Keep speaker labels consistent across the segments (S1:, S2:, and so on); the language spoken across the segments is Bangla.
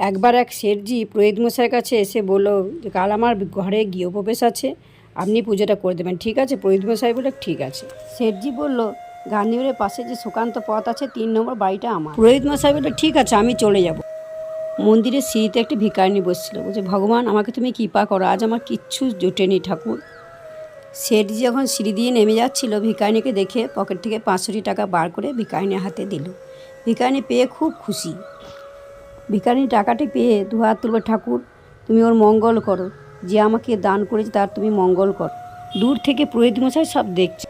S1: একবার এক শেঠজি পুরোহিত মশাইয়ের কাছে এসে বলল যে কাল আমার ঘরে গৃহপ্রবেশ আছে আপনি পুজোটা করে দেবেন। ঠিক আছে? পুরোহিত মশাই বলে ঠিক আছে। শেঠজি বলল গান্ধীপুরের পাশে যে সুকান্ত পথ আছে তিন নম্বর বাড়িটা আমার। পুরোহিত মশাই বলে ঠিক আছে আমি চলে যাব। মন্দিরের সিঁড়িতে একটি ভিকারিনী বসছিল। বলছে ভগবান আমাকে তুমি কৃপা করো আজ আমার কিচ্ছু জোটেনি ঠাকুর। শেঠজি যখন সিঁড়ি দিয়ে নেমে যাচ্ছিল ভিকারিনীকে দেখে পকেট থেকে পাঁচশোটি টাকা বার করে ভিকারিনীর হাতে দিল। ভিকারিনী পেয়ে খুব খুশি। ভিকারিনী টাকাটি পেয়ে দু হাত তুলবে ঠাকুর, তুমি ওর মঙ্গল করো। যে আমাকে দান করেছে তার তুমি মঙ্গল করো। দূর থেকে পুরোহিত মশাই সব দেখছে।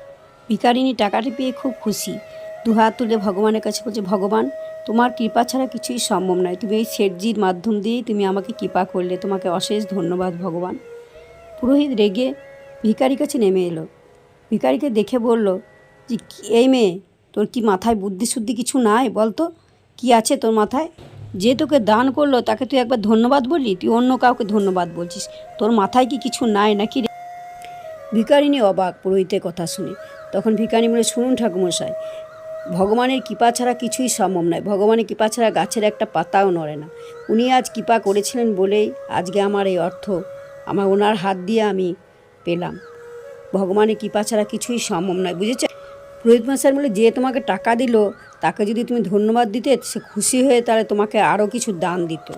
S1: ভিকারিনী টাকাটি পেয়ে খুব খুশি। দু হাত তুলে ভগবানের কাছে বলছে, ভগবান, তোমার কৃপা ছাড়া কিছুই সম্ভব নয়। তুমি এই শেঠজির মাধ্যম দিয়েই তুমি আমাকে কৃপা করলে। তোমাকে অশেষ ধন্যবাদ, ভগবান। পুরোহিত রেগে ভিকারির কাছে নেমে এলো। ভিকারিকে দেখে বলল, যে এই মেয়ে, তোর কি মাথায় বুদ্ধি শুদ্ধি কিছু নাই? বলতো, কি আছে তোর মাথায়? যে তোকে দান করল, তাকে তুই একবার ধন্যবাদ বললি? তুই অন্য কাউকে ধন্যবাদ বলছিস? তোর মাথায় কি কিছু নাই নাকি রে? ভিকারিনী অবাক পুরোহিতের কথা শুনে। তখন ভিকারিনী বলে, শুনুন ঠাকুমশাই ভগবানের কৃপা ছাড়া কিছুই সম্ভব নয়। ভগবানের কৃপা ছাড়া গাছের একটা পাতাও নড়ে না। উনি আজ কৃপা করেছিলেন বলেই আজকে আমার এই অর্থ, আমার ওনার হাত দিয়ে আমি পেলাম। ভগবানের কৃপা ছাড়া কিছুই সম্ভব নয় বুঝেছে পুরোহিত মশাই বলে, যে তোমাকে টাকা দিল তাকে যদি তুমি ধন্যবাদ দিতে, সে খুশি হয়ে তাহলে তোমাকে আরও কিছু দান দিত।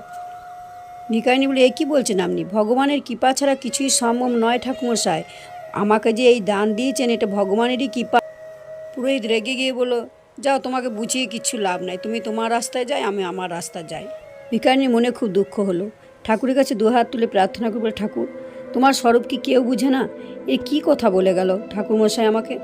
S1: ভিকারিনী বলে, এ কী বলছেন আপনি? ভগবানের কৃপা ছাড়া কিছুই সম্ভব নয় ঠাকুমশাই আমাকে যে এই দান দিয়েছেন, এটা ভগবানেরই কৃপা। পুরোহিত রেগে গিয়ে বলল, যাও, তোমাকে বুঝিয়ে কিচ্ছু লাভ নাই। তুমি তোমার রাস্তায় যাই, আমি আমার রাস্তায় যাই। ভিকারিনীর মনে খুব দুঃখ হলো। ঠাকুরের কাছে দু হাত তুলে প্রার্থনা করবে ঠাকুর, তোমার স্বরূপ কি কেউ বুঝে না? এ কি কথা বলে গেল ঠাকুরমশাই আমাকে?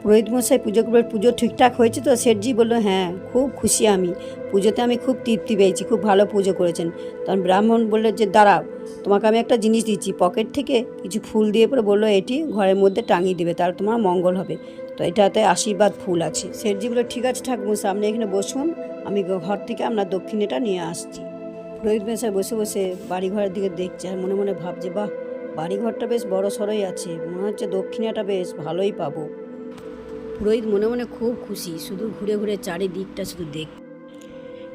S1: পুরোহিত মশাই পুজো করবে পুজো ঠিকঠাক হয়েছে তো? শেঠজি বলল হ্যাঁ খুব খুশি আমি। পুজোতে আমি খুব তৃপ্তি পেয়েছি, খুব ভালো পুজো করেছেন। তখন ব্রাহ্মণ বলল, যে দাঁড়াও, তোমাকে আমি একটা জিনিস দিচ্ছি। পকেট থেকে কিছু ফুল দিয়ে পরে বলল, এটি ঘরের মধ্যে টাঙিয়ে দেবে, তাহলে তোমার মঙ্গল হবে। তো এটাতে আশীর্বাদ ফুল আছে। শেঠজি বলল, ঠিক আছে ঠাকুর আপনি এখানে বসুন, আমি ঘর থেকে আপনার দক্ষিণেটা নিয়ে আসছি। পুরোহিত মশাই বসে বসে বাড়ি ঘরের দিকে দেখছে আর মনে মনে ভাবছে, বাহ, বাড়িঘরটা বেশ বড় সড়োই আছে, মনে হচ্ছে দক্ষিণাটা বেশ ভালোই পাবো। পুরোহিত মনে মনে খুব খুশি, শুধু ঘুরে ঘুরে চারিদিকটা শুধু দেখ।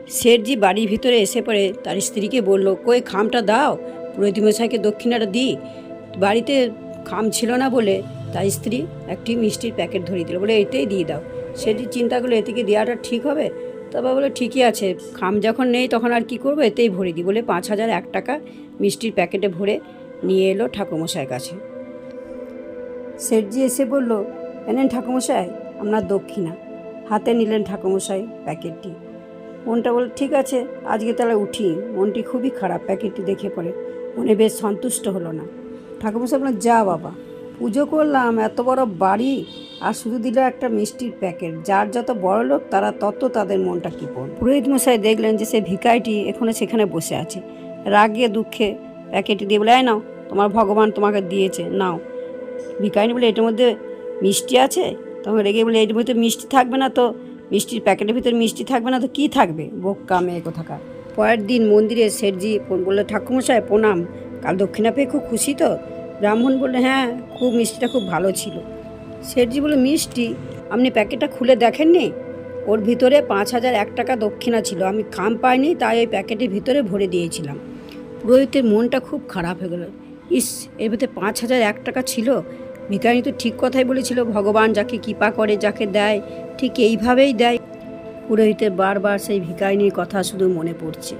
S1: শেঠজি বাড়ির ভিতরে এসে পড়ে, তার স্ত্রীকে বলল, কই খামটা দাও? পুরোহিত মশাইকে দক্ষিণাটা দিই বাড়িতে খাম ছিল না বলে তার স্ত্রী একটি মিষ্টির প্যাকেট ধরিয়ে দিল। বলে এটাই দিয়ে দাও। সেটি চিন্তা করল এদিকে দেওয়াটা ঠিক হবে? তারপর বলে, ঠিকই আছে। খাম যখন নেই তখন আর কি করব? এতেই ভরে দিই বলে, পাঁচ হাজার এক টাকা মিষ্টির প্যাকেটে ভরে নিয়ে এলো ঠাকুরমশাইয়ের কাছে। শেঠজি এসে বলল এনেন ঠাকুমশাই, আপনার দক্ষিণা। হাতে নিলেন ঠাকুমশাই প্যাকেটটি। মনটা বল ঠিক আছে, আজকে তাহলে উঠি। মনটি খুবই খারাপ, প্যাকেটটি দেখে পড়ে। মনে বেশ সন্তুষ্ট হলো না। ঠাকুমশাই বললেন, যা বাবা, পুজো করলাম, এত বড় বাড়ি, আর শুধু দিল একটা মিষ্টির প্যাকেট। যার যত বড় লোক, তারা তত তাদের মনটা কৃপণ পুরোহিত মশাই দেখলেন যে সে ভিকাইটি এখনও সেখানে বসে আছে। রাগে, দুঃখে প্যাকেটটি দিয়ে বলে "এই নাও, তোমার ভগবান তোমাকে দিয়েছে, নাও। ভিকারিনী বলে এটার মধ্যে মিষ্টি আছে? তখন রেগে বলে এটার ভিতরে মিষ্টি থাকবে না তো? মিষ্টির প্যাকেটের ভিতরে মিষ্টি থাকবে না তো? কী থাকবে? বোক্কা মেয়ে কোথাকার। পরের দিন মন্দিরে শেঠজি বলল ঠাকুমশাই প্রণাম। কাল দক্ষিণা পেয়ে খুব খুশি তো? ব্রাহ্মণ বললে হ্যাঁ খুব মিষ্টিটা খুব ভালো ছিল। শেঠজি বলল, মিষ্টি? আপনি প্যাকেটটা খুলে দেখেননি? ওর ভিতরে পাঁচ হাজার এক টাকা দক্ষিণা ছিল। আমি খাম পাইনি, তাই ওই প্যাকেটের ভিতরে ভরে দিয়েছিলাম। পুরোহিতের মনটা খুব খারাপ হয়ে গেল। ইস, এর ভিতরে পাঁচ হাজার এক টাকা ছিল? ভিকারি তো ঠিক কথাই বলেছিল, ভগবান যাকে কৃপা করে, যাকে দেয়, ঠিক এইভাবেই দেয়। পুরোহিতের বারবার সেই ভিকারিনীর কথা শুধু মনে পড়ছে।